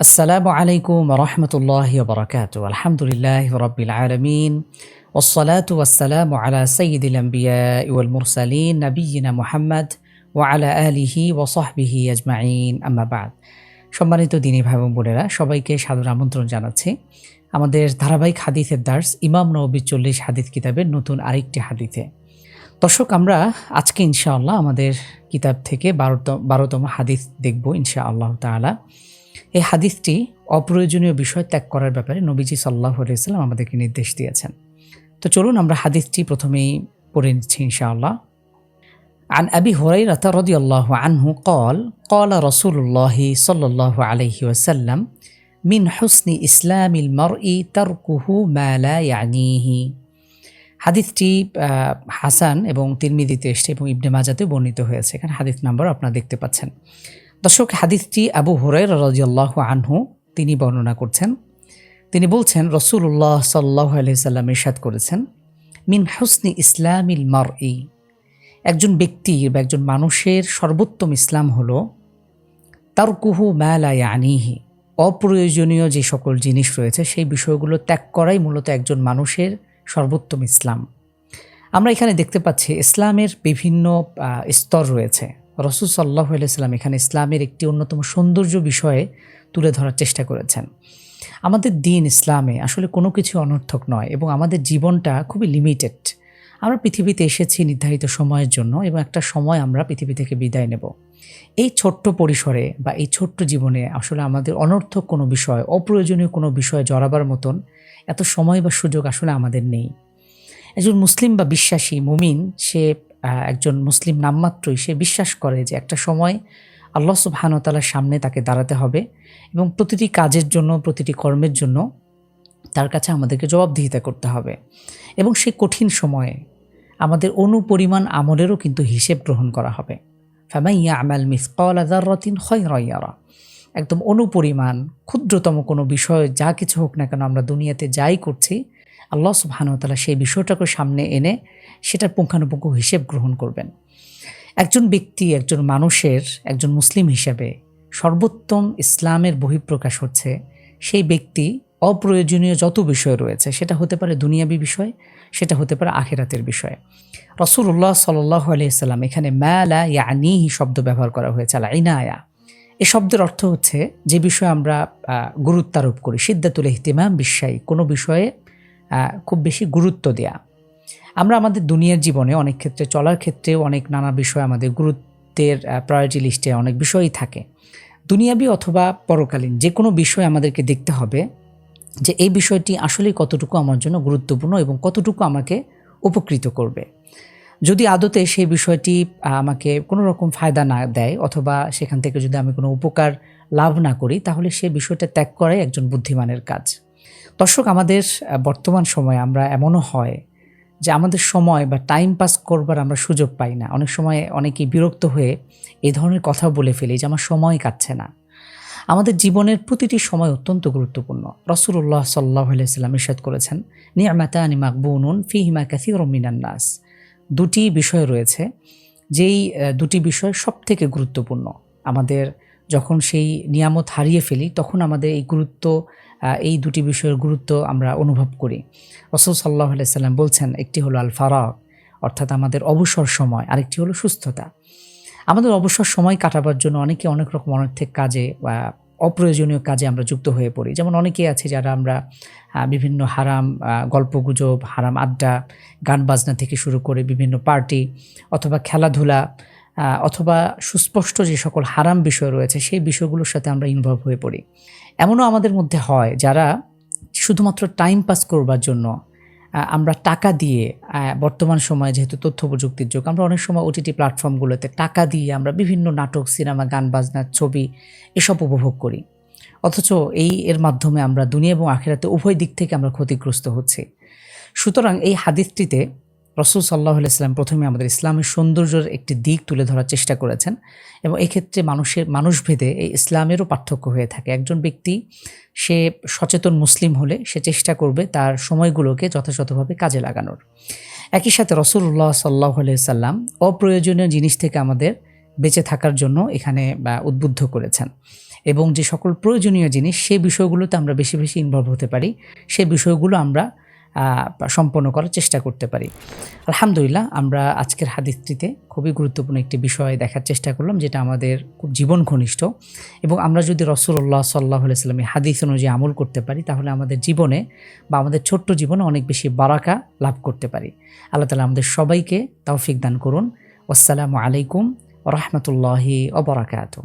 السلام عليكم ورحمة الله وبركاته الحمد لله رب العالمين والصلاة والسلام على سيد الأنبياء والمرسلين نبينا محمد وعلى آله وصحبه أجمعين أما بعد সম্মানিত দিনী ভাই বোন বোনেরা সবাইকে সাদর আমন্ত্রণ জানাচ্ছি আমাদের ধারাবাহিক হাদিসের দার্স ইমাম নবী চল্লিশ হাদিস কিতাবের নতুন আরেকটি হাদিসে দর্শক আমরা আজকে ইনশাআল্লাহ আমাদের কিতাব থেকে বারোতম বারোতম হাদিস দেখব ইনশা আল্লাহ তাআলা এই হাদিসটি অপ্রয়োজনীয় বিষয় ত্যাগ করার ব্যাপারে নবীজি সাল্লাহ আলাইসাল্লাম আমাদেরকে নির্দেশ দিয়েছেন তো চলুন আমরা হাদিসটি প্রথমেই পড়ে নিচ্ছি ইনশাআল্লাহ عن أبي هريرة رضي الله عنه قال قال رسول الله صلى الله عليه وسلم من حسن إسلام المرء تركه ما لا يعنيه হাদিসটি আহ, হাসান এবং তিরমিদিতে এসছে এবং ইবনে মাজাতে বর্ণিত হয়েছে এখানে হাদিস নাম্বার আপনারা দেখতে পাচ্ছেন দর্শক, হাদিসটি আবু হুরাই রাজিয়াল্লাহ আনহু তিনি বর্ণনা করছেন। তিনি বলছেন রসুল্লাহ সাল্লাহ আলহিসাল্লাম ইরশাদ করেছেন, মিন হুসনি ইসলামিল মার একজন ব্যক্তির বা একজন মানুষের সর্বোত্তম ইসলাম হল তার কুহু ম্যালা আনিহি অপ্রয়োজনীয় যে সকল জিনিস রয়েছে, সেই বিষয়গুলো ত্যাগ করাই মূলত একজন মানুষের সর্বোত্তম ইসলাম। আমরা এখানে দেখতে পাচ্ছি ইসলামের বিভিন্ন স্তর রয়েছে। রসুল সাল্লাহ আলাইসাল্লাম এখানে ইসলামের একটি অন্যতম সৌন্দর্য বিষয়ে তুলে ধরার চেষ্টা করেছেন। আমাদের দিন ইসলামে আসলে কোনো কিছু অনর্থক নয় এবং আমাদের জীবনটা খুবই লিমিটেড আমরা পৃথিবীতে এসেছি নির্ধারিত সময়ের জন্য এবং একটা সময় আমরা পৃথিবী থেকে বিদায় নেব। এই ছোট্ট পরিসরে বা এই ছোট্ট জীবনে আসলে আমাদের অনর্থক কোনো বিষয়, অপ্রয়োজনীয় কোনো বিষয়ে জড়াবার মতন এত সময় বা সুযোগ আসলে আমাদের নেই। একজন মুসলিম বা বিশ্বাসী মুমিন, সে একজন মুসলিম নামমাত্রই সে বিশ্বাস করে যে একটা সময় আল্লাহ সুবহানতালার সামনে তাকে দাঁড়াতে হবে এবং প্রতিটি কাজের জন্য, প্রতিটি কর্মের জন্য তার কাছে আমাদেরকে জবাবদিহিতা করতে হবে। এবং সেই কঠিন সময়ে আমাদের অনুপরিমাণ আমলেরও কিন্তু হিসেব গ্রহণ করা হবে। ফামাইয়া আমাল মিসকাল আজারতিন খয়রাইয়ারা একদম অনুপরিমাণ, ক্ষুদ্রতম কোনো বিষয়, যা কিছু হোক না কেন আমরা দুনিয়াতে যাই করছি আল্লাহ সুবহানতালা সেই বিষয়টাকে সামনে এনে সেটার পুঙ্খানুপুঙ্খ হিসেব গ্রহণ করবেন। একজন ব্যক্তি একজন মানুষের একজন মুসলিম হিসেবে সর্বোত্তম ইসলামের বহিঃপ্রকাশ হচ্ছে সেই ব্যক্তি অপ্রয়োজনীয় যত বিষয় রয়েছে সেটা হতে পারে দুনিয়াবি বিষয় সেটা হতে পারে আখেরাতের বিষয়। রসুল্লাহ সাল্লাহ আলিয়াল্লাম এখানে ম্যালা ইয়ানিহি শব্দ ব্যবহার করা হয়েছে আলা এ শব্দের অর্থ হচ্ছে যে বিষয়ে আমরা আহ, গুরুত্ব আরোপ করি সিদ্ধাতুল ইহতিমাম বিশ্বায়ী কোনো বিষয়ে খুব বেশি গুরুত্ব দেয়া। আমরা আমাদের দুনিয়ার জীবনে অনেক ক্ষেত্রে, চলার ক্ষেত্রেও অনেক নানা বিষয় আমাদের গুরুত্বের প্রায়োরিটি লিস্টে অনেক বিষয়ই থাকে। দুনিয়াবি অথবা পরকালীন যে কোনো বিষয় আমাদেরকে দেখতে হবে যে এই বিষয়টি আসলে কতটুকু আমার জন্য গুরুত্বপূর্ণ এবং কতটুকু আমাকে উপকৃত করবে। যদি আদতে সেই বিষয়টি আমাকে কোনো রকম ফায়দা না দেয় অথবা সেখান থেকে যদি আমি কোনো উপকার লাভ না করি, তাহলে সে বিষয়টা ত্যাগ করাই একজন বুদ্ধিমানের কাজ। দর্শক, আমাদের বর্তমান সময়ে আমরা এমনও হয় যে আমাদের সময় বা টাইম পাস করবার আমরা সুযোগ পাই না। অনেক সময় অনেকেই বিরক্ত হয়ে এই ধরনের কথা বলে ফেলি যে আমার সময় কাটছে না। আমাদের জীবনের প্রতিটি সময় অত্যন্ত গুরুত্বপূর্ণ। রসুল্লাহ সাল্লাহ সাল্লাম ইরশাদ করেছেন নিয়ামাতানি মাকবুনুন ফিহিমা কাসির মিনান নাস। দুটি বিষয় রয়েছে, যেই দুটি বিষয় সব থেকে গুরুত্বপূর্ণ। আমাদের যখন সেই নিয়ামত হারিয়ে ফেলি, তখন আমাদের এই গুরুত্ব এই দুটি বিষয়ের গুরুত্ব আমরা অনুভব করি। রসুল সাল্লাহ সাল্লাম বলছেন, একটি হলো আল ফারাক অর্থাৎ আমাদের অবসর সময়, আরেকটি হলো সুস্থতা। আমাদের অবসর সময় কাটাবার জন্য অনেকে অনেক রকম অনর্থক কাজে বা অপ্রয়োজনীয় কাজে আমরা যুক্ত হয়ে পড়ি। যেমন অনেকেই আছে যারা আমরা বিভিন্ন হারাম গল্পগুজব, হারাম আড্ডা, গান বাজনা থেকে শুরু করে বিভিন্ন পার্টি অথবা খেলাধুলা অথবা সুস্পষ্ট যে সকল হারাম বিষয় রয়েছে, সেই বিষয়গুলোর সাথে আমরা ইনভলভ হয়ে পড়ি। এমনও আমাদের মধ্যে হয় যারা শুধুমাত্র টাইম পাস করবার জন্য আমরা টাকা দিয়ে বর্তমান সময়ে যেহেতু তথ্য প্রযুক্তির যুগ, আমরা অনেক সময় ওটিটি প্ল্যাটফর্মগুলোতে টাকা দিয়ে আমরা বিভিন্ন নাটক, সিনেমা, গান, বাজনা, ছবি এসব উপভোগ করি। অথচ এই এর মাধ্যমে আমরা দুনিয়া এবং আখেরাতে উভয় দিক থেকে আমরা ক্ষতিগ্রস্ত হচ্ছি। সুতরাং এই হাদিসটিতে রসুল সাল্লাহ আলাইসাল্লাম প্রথমে আমাদের ইসলামের সৌন্দর্যের একটি দিক তুলে ধরার চেষ্টা করেছেন এবং এক্ষেত্রে মানুষের, মানুষভেদে এই ইসলামেরও পার্থক্য হয়ে থাকে। একজন ব্যক্তি, সে সচেতন মুসলিম হলে সে চেষ্টা করবে তার সময়গুলোকে যথাযথভাবে কাজে লাগানোর। একই সাথে রসুল্লাহ সাল্লাহ সাল্লাম অপ্রয়োজনীয় জিনিস থেকে আমাদের বেঁচে থাকার জন্য এখানে উদ্বুদ্ধ করেছেন এবং যে সকল প্রয়োজনীয় জিনিস সেই বিষয়গুলোতে আমরা বেশি বেশি ইনভলভ হতে পারি। সেই বিষয়গুলো আমরা সম্পন্ন করার চেষ্টা করতে পারি। আলহামদুলিল্লাহ, আমরা আজকের হাদিসটিতে খুবই গুরুত্বপূর্ণ একটি বিষয় দেখার চেষ্টা করলাম, যেটা আমাদের খুব জীবন ঘনিষ্ঠ। এবং আমরা যদি রসুল্লাহ সাল্লাহ সাল্লামের হাদিস অনুযায়ী আমল করতে পারি, তাহলে আমাদের জীবনে বা আমাদের ছোট্ট জীবনে অনেক বেশি বারাকা লাভ করতে পারি। আল্লাহ তালা আমাদের সবাইকে তৌফিক দান করুন। আসসালামু আলাইকুম রহমতুল্লাহি অবরাকাত